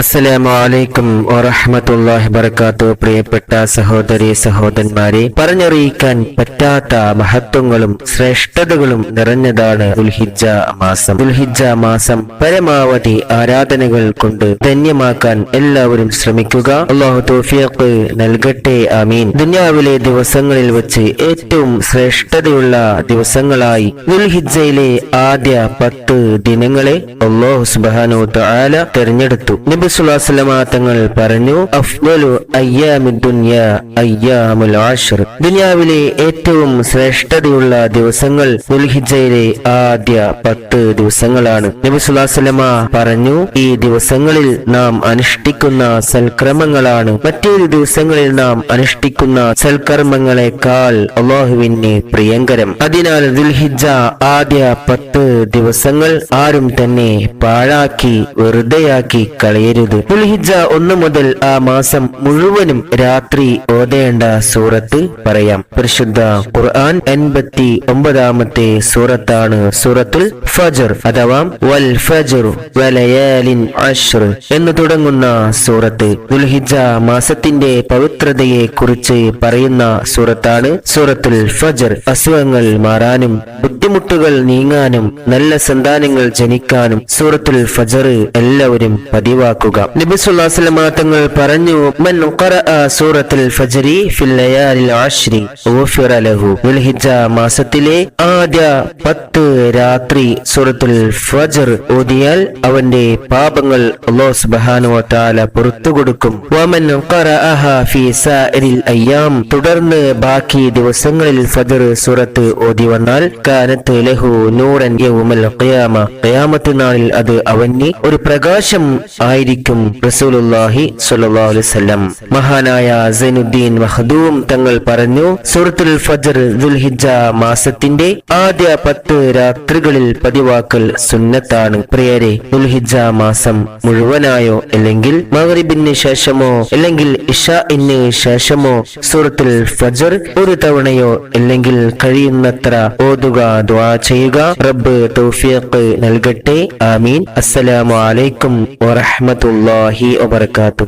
അസ്സലാമു അലൈക്കും വറഹ്മത്തുള്ളാഹി വബറകാത്തു പ്രിയപ്പെട്ട സഹോദരി സഹോദരന്മാരെ പറഞ്ഞറിയിക്കാൻ പറ്റാത്ത മഹത്വങ്ങളും ശ്രേഷ്ഠതകളും നിറഞ്ഞതാണ് ദുൽഹിജ മാസം. ദുൽഹിജ മാസം പരമാവധി ആരാധനകൾ കൊണ്ട് ധന്യമാക്കാൻ എല്ലാവരും ശ്രമിക്കുക. അള്ളാഹു തോഫിയക്ക് നൽകട്ടെ ആമീൻ. ദുനിയാവിലെ ദിവസങ്ങളിൽ വെച്ച് ഏറ്റവും ശ്രേഷ്ഠതയുള്ള ദിവസങ്ങളായി ദുൽഹിജയിലെ ആദ്യ പത്ത് ദിനങ്ങളെ അള്ളാഹു സുബാനോ തആല തെരഞ്ഞെടുത്തു. നബി സുല്ലാസ്ലമ തങ്ങൾ പറഞ്ഞു അഫ്ദലു അയ്യാമി ദുനിയ അയ്യാമുൽ ആഷിർ ദുനിയാവിലെ ഏറ്റവും ശ്രേഷ്ഠതയുള്ള ദിവസങ്ങൾ ദുൽഹിജയിലെ ആദ്യ പത്ത് ദിവസങ്ങളാണ്. നബി സുല്ലാസ്ലമ പറഞ്ഞു ഈ ദിവസങ്ങളിൽ നാം അനുഷ്ഠിക്കുന്ന സൽക്രമങ്ങളാണ്. മറ്റേത് ദിവസങ്ങളിൽ നാം അനുഷ്ഠിക്കുന്ന സൽക്കർമ്മങ്ങളെക്കാൾ അള്ളാഹുവിന് പ്രിയങ്കരം. അതിനാൽ ദുൽഹിജ ആദ്യ പത്ത് ദിവസങ്ങൾ ആരും തന്നെ പാഴാക്കി വെറുതെയാക്കി കളയരുത്. ദുൽഹിജ ഒന്ന് മുതൽ ആ മാസം മുഴുവനും രാത്രി ഓതേണ്ട സൂറത്ത് പറയാം. പരിശുദ്ധ ഖുർആൻ എൺപത്തി ഒമ്പതാമത്തെ സൂറത്താണ് സൂറത്തുൽ ഫജർ അഥവാ വൽ ഫജർ വലയാലിൻ അഷ്ർ എന്ന് തുടങ്ങുന്ന സൂറത്ത്. ദുൽഹിജ മാസത്തിന്റെ പവിത്രതയെ കുറിച്ച് പറയുന്ന സൂറത്താണ് സൂറത്തുൽ ഫജർ. അസുഖങ്ങൾ മാറാനും ബുദ്ധിമുട്ടുകൾ നീങ്ങാനും നല്ല സന്താനങ്ങൾ ജനിക്കാനും സൂറത്തുൽ ഫജർ എല്ലാവരും പതിവാക്കുക നബി തങ്ങൾ പറഞ്ഞു മൻ സൂറത്തുൽ ഫജരി ദുൽഹിജ്ജ മാസത്തിലെ ആദ്യ പത്ത് രാത്രി സൂറത്തുൽ ഫജർ ഓതിയാൽ അവന്റെ പാപങ്ങൾ അല്ലാഹു സുബ്ഹാനഹു വതആല തആല പുറത്തു കൊടുക്കും. വമൻ ഖറഅഹ ഫി അയ്യാം. തുടർന്ന് ബാക്കി ദിവസങ്ങളിൽ ഫജർ സൂറത്ത് ഓതി വന്നാൽ കാനത്ത് ലഹു നൂറൻ യൗമൽ ഖിയാമ. ഖിയാമത്ത് നാളിൽ അത് അവന് ഒരു പ്രകാശം ആയിരിക്കും. റസൂലുള്ളാഹി റസൂലുല്ലാഹി വസല്ലം. മഹാനായ സൈനുദ്ദീൻ മഹദൂം തങ്ങൾ പറഞ്ഞു സൂറത്തുൽ ഫജർ ദുൽഹിജ മാസത്തിന്റെ ആദ്യ പത്ത് രാത്രികളിൽ പതിവാക്കൽ സുന്നത്താണ്. പ്രിയരെ ദുൽഹിജ മാസം മുഴുവനായോ അല്ലെങ്കിൽ മഗ്രിബിന് ശേഷമോ അല്ലെങ്കിൽ ഇഷാഇന് ശേഷമോ സൂറത്തുൽ ഫജർ ഒരു തവണയോ അല്ലെങ്കിൽ കഴിയുന്നത്ര ഓതുക ദ്വാ ചെയ്യുക. റബ്ബ് തൗഫീഖ് നൽകട്ടെ. ആമീൻ. അസ്സലാമു അലൈക്കും اللہ وبرکاتہ۔